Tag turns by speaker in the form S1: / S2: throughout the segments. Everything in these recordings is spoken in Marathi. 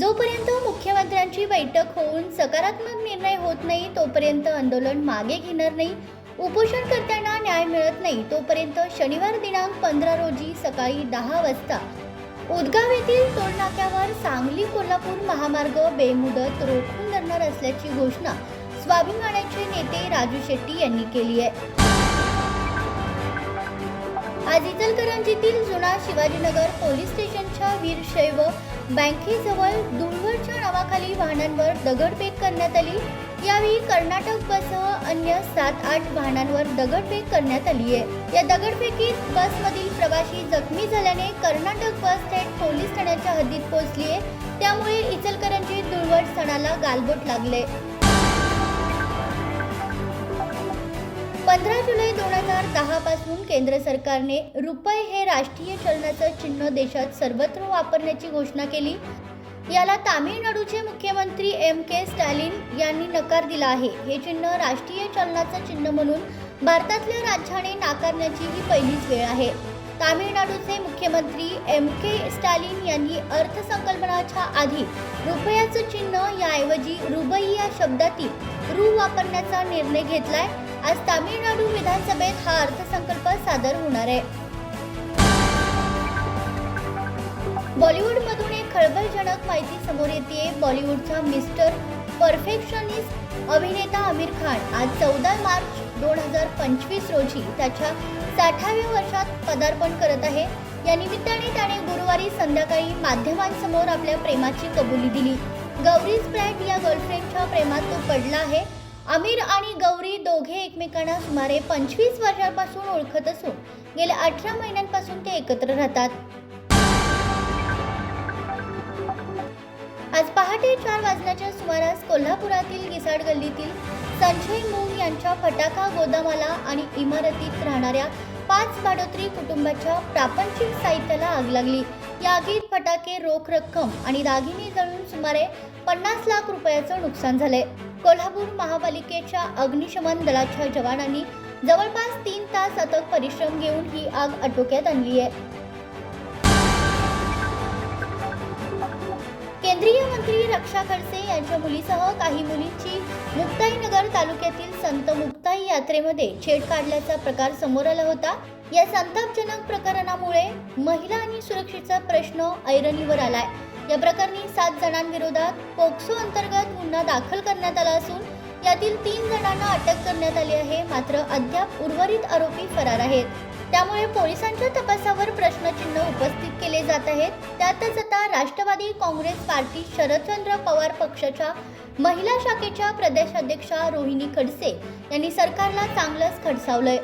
S1: जोपर्यंत मुख्यमंत्र्यांची बैठक होऊन सकारात्मक निर्णय होत नाही तोपर्यंत आंदोलन मागे घेणार नाही. उपोषणकर्त्यांना न्याय मिळत नाही तोपर्यंत शनिवार दिनांक पंधरा रोजी सकाळी दहा वाजता उदगाव येथील टोलनाक्यावर सांगली कोल्हापूर महामार्ग बेमुदत रोखून धरणार असल्याची घोषणा स्वाभिमानाचे नेते राजू शेट्टी यांनी केली आहे. आज इचलकरंजीतील जुना शिवाजीनगर पोलीस स्टेशनच्या वीरशैव बँकेजवळ दुर्वरच्या नावाखाली वाहनांवर दगडफेक करण्यात आली. यावेळी कर्नाटक बससह अन्य सात आठ वाहनांवर दगडफेक करण्यात आली आहे. या दगडफेकीत बसमधील प्रवाशी जखमी झाल्याने कर्नाटक बस थेट पोलीस ठाण्याच्या हद्दीत पोहोचली आहे. त्यामुळे इचलकरंजी दुर्वट सणाला गालबोट लागले. पंधरा जुलै दोन हजार दहा पासून केंद्र सरकारने रुपये हे राष्ट्रीय चलनाचं चिन्ह देशात सर्वत्र वापरण्याची घोषणा केली. याला तामिळनाडूचे मुख्यमंत्री एम के स्टॅलिन यांनी नकार दिला आहे. हे चिन्ह राष्ट्रीय चलनाचं चिन्ह म्हणून भारतातल्या राज्याने नाकारण्याची ही पहिलीच वेळ आहे. तामिळनाडूचे मुख्यमंत्री एम के स्टॅलिन यांनी अर्थसंकल्पनाच्या आधी रुपयाचं चिन्ह याऐवजी रुबई या शब्दातील रू वापरण्याचा निर्णय घेतलाय. आज तामिळनाडू विधानसभेत हा अर्थसंकल्प सादर होणार आहे. बॉलिवूडमधून एक खळबळजनक माहिती समोर येते बॉलिवूडचा मिस्टर परफेक्शनिस्ट अभिनेता आमिर खान आज चौदा मार्च दोन हजार पंचवीस रोजी त्याच्या साठाव्या वर्षात पदार्पण करत आहे. या निमित्ताने त्याने गुरुवारी संध्याकाळी माध्यमांसमोर आपल्या प्रेमाची कबुली दिली. गौरी स्प्रॅट या गर्लफ्रेंडच्या प्रेमात तो पडला आहे. आमिर आणि गौरी दोघे एकमेकांना सुमारे पंचवीस वर्षांपासून ओळखत असून गेल्या अठरा महिन्यांपासून ते एकत्र राहतात. आज पहाटे चार वाजण्याच्या सुमारास कोल्हापुरातील गिसाड गल्लीतील संजय मुंग यांच्या फटाका गोदामाला आणि इमारतीत राहणाऱ्या पाच भाडोत्री कुटुंबाच्या प्रापंचिक साहित्याला आग लागली. या आगीत फटाके रोख रक्कम आणि दागिने जळून सुमारे पन्नास लाख रुपयाचं नुकसान झालंय. कोल्हापूर महापालिकेच्या अग्निशमन दलाच्या जवानांनी जवळपास तीन तास अथक परिश्रम घेऊन ही आग आटोक्यात आणली आहे. केंद्रीय मंत्री रक्षा खडसे यांच्या मुलीसह काही मुलींची मुक्ताईनगर तालुक्यातील संत मुक्ताई यात्रेमध्ये छेड काढल्याचा प्रकार समोर आला होता. या संतापजनक प्रकरणामुळे महिला आणि सुरक्षेचा प्रश्न ऐरणीवर आलाय. या प्रकरणी सात जणांविरोधात पोक्सो अंतर्गत गुन्हा दाखल करण्यात आला असून यातील तीन जणांना अटक करण्यात आली आहे. मात्र अद्याप उर्वरित आरोपी फरार आहेत. त्यामुळे पोलिसांच्या तपासावर प्रश्नचिन्ह उपस्थित केले जात आहेत. त्यातच आता राष्ट्रवादी काँग्रेस पार्टी शरदचंद्र पवार पक्षाच्या महिला शाखेच्या प्रदेशाध्यक्षा रोहिणी खडसे यांनी सरकारला चांगलंच खडसावलंय.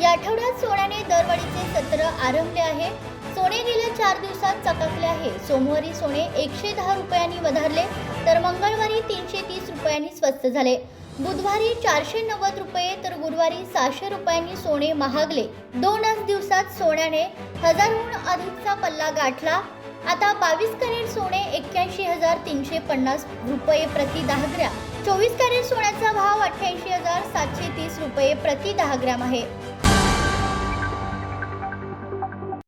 S1: या आठवड्यात सोन्याने दरवाढीचे सत्र आरंभले आहे. सोने गेल्या चार दिवसात चकाकले आहे. सोमवारी सोने एकशे दहा रुपयांनी वधारले तर मंगळवारी तीनशे तीस रुपयांनी स्वस्त झाले. बुधवारी चारशे नव्वद रुपये तर गुरुवारी सहाशे रुपयांनी सोने महागले. दोनच दिवसात सोन्याने हजारहून अधिकचा पल्ला गाठला. आता बावीस कॅरेट सोने एक्क्याऐंशी हजार तीनशे पन्नास रुपये प्रति दहा ग्रॅम. चोवीस कॅरेट सोन्याचा भाव अठ्ठ्याऐंशी हजार सातशे तीस रुपये प्रति दहा ग्रॅम आहे.